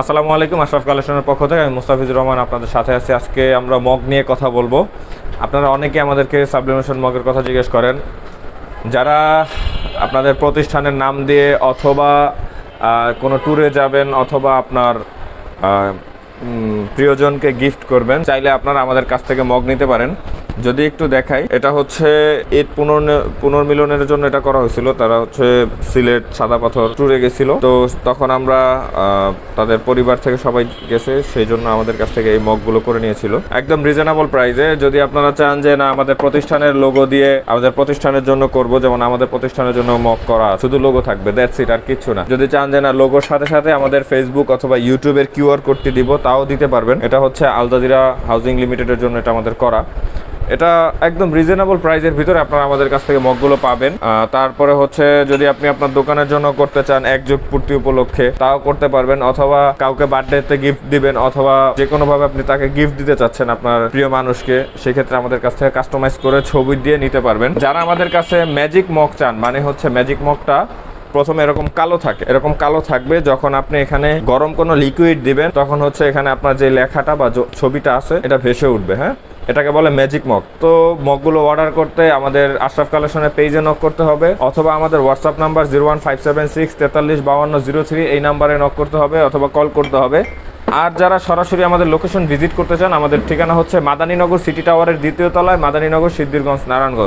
আসসালামু আলাইকুম, আশরাফ কালেকশনের পক্ষ থেকে আমি মুস্তাফিজুর রহমান আপনাদের সাথে আছি। আজকে আমরা মগ নিয়ে কথা বলব। আপনারা অনেকে আমাদেরকে সাবলিমেশন মগের কথা জিজ্ঞেস করেন। যারা আপনাদের প্রতিষ্ঠানের নাম দিয়ে অথবা কোনো ট্যুরে যাবেন অথবা আপনার প্রিয়জনকে গিফট করবেন, চাইলে আপনারা আমাদের কাছ থেকে মগ নিতে পারেন। যদি একটু দেখাই, এটা হচ্ছে ঈদ পুনর পুনর্মিলনের জন্য এটা করা হয়েছিল। তারা হচ্ছে সিলেট সাদা পাথর ট্যুরে গেছিল। তো তখন আমরা তাদের পরিবার থেকে সবাই গেছে, সেই জন্য আমাদের কাছ থেকে এই মগগুলো করে নিয়েছিল। একদম রিজনেবল প্রাইসে যদি আপনারা চান যে, না, আমাদের প্রতিষ্ঠানের লোগো দিয়ে আমাদের প্রতিষ্ঠানের জন্য করব, যেমন আমাদের প্রতিষ্ঠানের জন্য মগ করা শুধু লোগো থাকবে দ্যাটস ইট আর কিছু না। যদি চান যে, না লোগোর সাথে সাথে আমাদের ফেসবুক অথবা ইউটিউবের কিউআর কোডটি দিব, তাও দিতে পারবেন। এটা হচ্ছে আলজাজিরা হাউজিং লিমিটেডের জন্য এটা আমাদের করা। এটা একদম রিজনেবল প্রাইসের ভিতরে আপনারা আমাদের কাছ থেকে মগগুলো পাবেন। তারপরে হচ্ছে যদি আপনি আপনার দোকানের জন্য করতে চান একযোগ পূর্তি উপলক্ষে, তাও করতে পারবেন। অথবা কাউকে বার্থডেতে গিফট দিবেন, অথবা যে কোনো ভাবে আপনি তাকে গিফট দিতে চাচ্ছেন আপনার প্রিয় মানুষকে, সেক্ষেত্রে আমাদের কাছ থেকে কাস্টমাইজ করে ছবি দিয়ে নিতে পারবেন। যারা আমাদের কাছে ম্যাজিক মগ চান মানে হচ্ছে ম্যাজিক মগটা প্রথমে এরকম কালো থাকে। এরকম কালো থাকবে যখন আপনি এখানে গরম কোনো লিকুইড দিবেন, তখন হচ্ছে এখানে আপনার যে লেখাটা বা ছবিটা আছে, এটা ভেসে উঠবে হ্যাঁ? এটাকে বলে ম্যাজিক মগ তো মগগুলো অর্ডার করতে আমাদের আশরাফ কালেকশনের পেজে নক করতে হবে, অথবা আমাদের WhatsApp number zero one five seven six তেতাল্লিশ বাউান্ন জিরো থ্রি এই নাম্বারে নক করতে হবে অথবা কল করতে হবে। আর যারা সরাসরি আমাদের লোকেশন ভিজিট করতে চান, আমাদের ঠিকানা হচ্ছে মাদানীনগর সিটি টাওয়ারের দ্বিতীয় তলায়, মাদানীনগর সিদ্ধিরগঞ্জ, নারায়ণগঞ্জ।